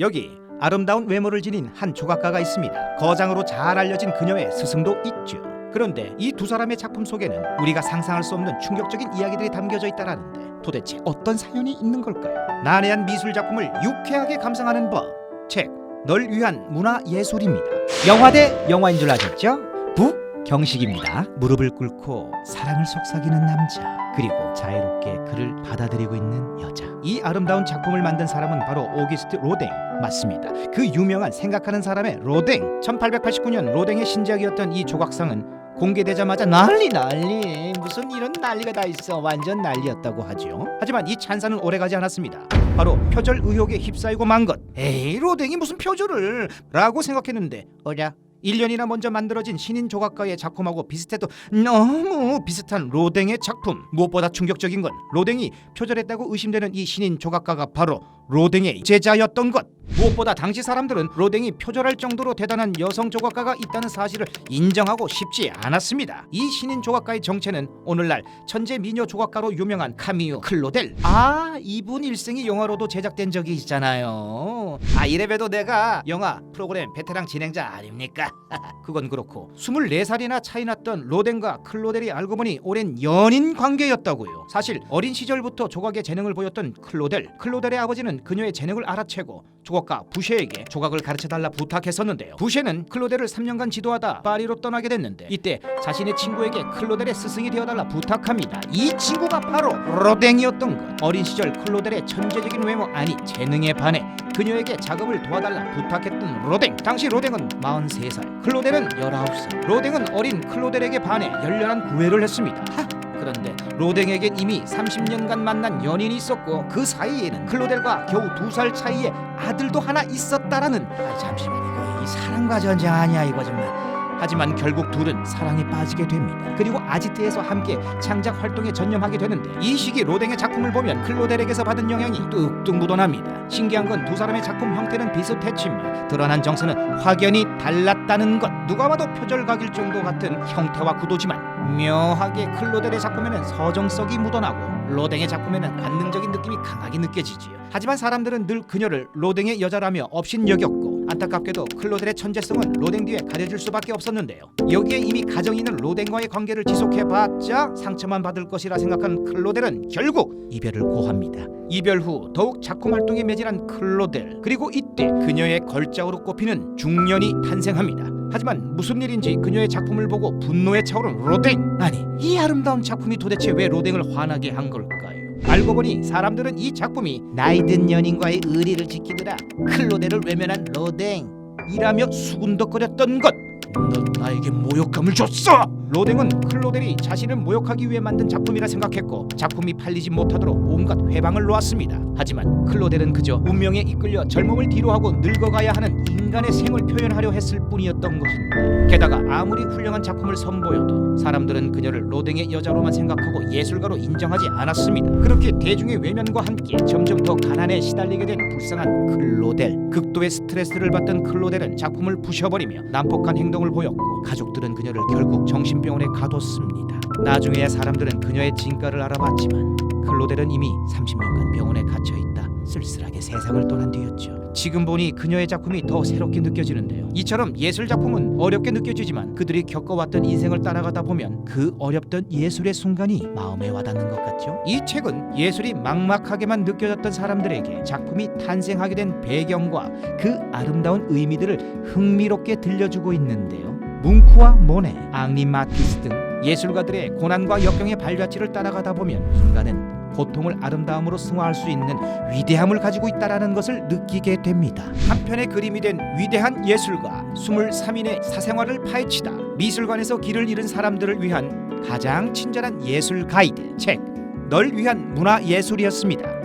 여기 아름다운 외모를 지닌 한 조각가가 있습니다. 거장으로 잘 알려진 그녀의 스승도 있죠. 그런데 이 두 사람의 작품 속에는 우리가 상상할 수 없는 충격적인 이야기들이 담겨져 있다라는데 도대체 어떤 사연이 있는 걸까요? 난해한 미술 작품을 유쾌하게 감상하는 법. 책. 널 위한 문화 예술입니다. 영화 대 영화인 줄 아셨죠? 북 경식입니다. 무릎을 꿇고 사랑을 속삭이는 남자 그리고 자유롭게 그를 받아들이고 있는 여자. 이 아름다운 작품을 만든 사람은 바로 오기스트 로댕 맞습니다. 그 유명한 생각하는 사람의 로댕. 1889년 로댕의 신작이었던 이 조각상은 공개되자마자 난리 난리 무슨 이런 난리가 다 있어 완전 난리였다고 하죠. 하지만 이 찬사는 오래가지 않았습니다. 바로 표절 의혹에 휩싸이고 만 것. 에이 로댕이 무슨 표절을 라고 생각했는데 어랴 1년이나 먼저 만들어진 신인 조각가의 작품하고 비슷해도 너무 비슷한 로댕의 작품. 무엇보다 충격적인 건 로댕이 표절했다고 의심되는 이 신인 조각가가 바로 로댕의 제자였던 것 무엇보다 당시 사람들은 로댕이 표절할 정도로 대단한 여성 조각가가 있다는 사실을 인정하고 싶지 않았습니다 이 신인 조각가의 정체는 오늘날 천재 미녀 조각가로 유명한 카미유 클로델 아 이분 일생이 영화로도 제작된 적이 있잖아요 아 이래봬도 내가 영화 프로그램 베테랑 진행자 아닙니까 그건 그렇고 24살이나 차이 났던 로덴과 클로델이 알고 보니 오랜 연인 관계였다고요. 사실 어린 시절부터 조각의 재능을 보였던 클로델. 클로델의 아버지는 그녀의 재능을 알아채고 조각가 부쉐에게 조각을 가르쳐달라 부탁했었는데요. 부쉐는 클로델을 3년간 지도하다 파리로 떠나게 됐는데 이때 자신의 친구에게 클로델의 스승이 되어달라 부탁합니다. 이 친구가 바로 로댕이었던 것. 어린 시절 클로델의 천재적인 외모 아니 재능에 반해 그녀에게 작업을 도와달라 부탁했던 로댕. 당시 로댕은 43살, 클로델은 19살. 로댕은 어린 클로델에게 반해 열렬한 구애를 했습니다. 하! 그런데 로댕에겐 이미 30년간 만난 연인이 있었고 그 사이에는 클로델과 겨우 두 살 차이에 아들도 하나 있었다라는 아, 잠시만 이거 이 사랑과 전쟁 아니야 이거 정말 하지만 결국 둘은 사랑에 빠지게 됩니다. 그리고 아지트에서 함께 창작 활동에 전념하게 되는데 이 시기 로댕의 작품을 보면 클로델에게서 받은 영향이 뚝뚝 묻어납니다. 신기한 건 두 사람의 작품 형태는 비슷했지만 드러난 정서는 확연히 달랐다는 것. 누가 봐도 표절각일 정도 같은 형태와 구도지만 묘하게 클로델의 작품에는 서정석이 묻어나고 로댕의 작품에는 관능적인 느낌이 강하게 느껴지지요. 하지만 사람들은 늘 그녀를 로댕의 여자라며 업신 여겼고 안타깝게도 클로델의 천재성은 로댕 뒤에 가려질 수밖에 없었는데요. 여기에 이미 가정이 있는 로댕과의 관계를 지속해봤자 상처만 받을 것이라 생각한 클로델은 결국 이별을 고합니다. 이별 후 더욱 작품 활동에 매진한 클로델 그리고 이때 그녀의 걸작으로 꼽히는 중년이 탄생합니다. 하지만 무슨 일인지 그녀의 작품을 보고 분노에 차오른 로댕 아니 이 아름다운 작품이 도대체 왜 로댕을 화나게 한 걸까요? 알고 보니 사람들은 이 작품이 나이 든 연인과의 의리를 지키느라 클로델을 외면한 로댕 이라며 수군덕거렸던 것. 넌 나에게 모욕감을 줬어. 로댕은 클로델이 자신을 모욕하기 위해 만든 작품이라 생각했고 작품이 팔리지 못하도록 온갖 회방을 놓았습니다. 하지만 클로델은 그저 운명에 이끌려 젊음을 뒤로하고 늙어가야 하는 인간의 생을 표현하려 했을 뿐이었던 것인데 게다가 아무리 훌륭한 작품을 선보여도 사람들은 그녀를 로댕의 여자로만 생각하고 예술가로 인정하지 않았습니다. 그렇게 대중의 외면과 함께 점점 더 가난에 시달리게 된 불쌍한 클로델. 극도의 스트레스를 받던 클로델은 작품을 부셔버리며 난폭한 행동을 보였고 가족들은 그녀를 결국 정신병원에 가뒀습니다. 나중에야 사람들은 그녀의 진가를 알아봤지만 클로델은 이미 30년간 병원에 갇혀 있다. 쓸쓸하게 세상을 떠난 뒤였죠. 지금 보니 그녀의 작품이 더 새롭게 느껴지는데요. 이처럼 예술 작품은 어렵게 느껴지지만 그들이 겪어왔던 인생을 따라가다 보면 그 어렵던 예술의 순간이 마음에 와닿는 것 같죠. 이 책은 예술이 막막하게만 느껴졌던 사람들에게 작품이 탄생하게 된 배경과 그 아름다운 의미들을 흥미롭게 들려주고 있는데요. 뭉크와 모네, 앙리 마티스 등 예술가들의 고난과 역경의 발자취를 따라가다 보면 인간은 고통을 아름다움으로 승화할 수 있는 위대함을 가지고 있다라는 것을 느끼게 됩니다. 한 편의 그림이 된 위대한 예술가 23인의 사생활을 파헤치다 미술관에서 길을 잃은 사람들을 위한 가장 친절한 예술 가이드 책 널 위한 문화 예술이었습니다.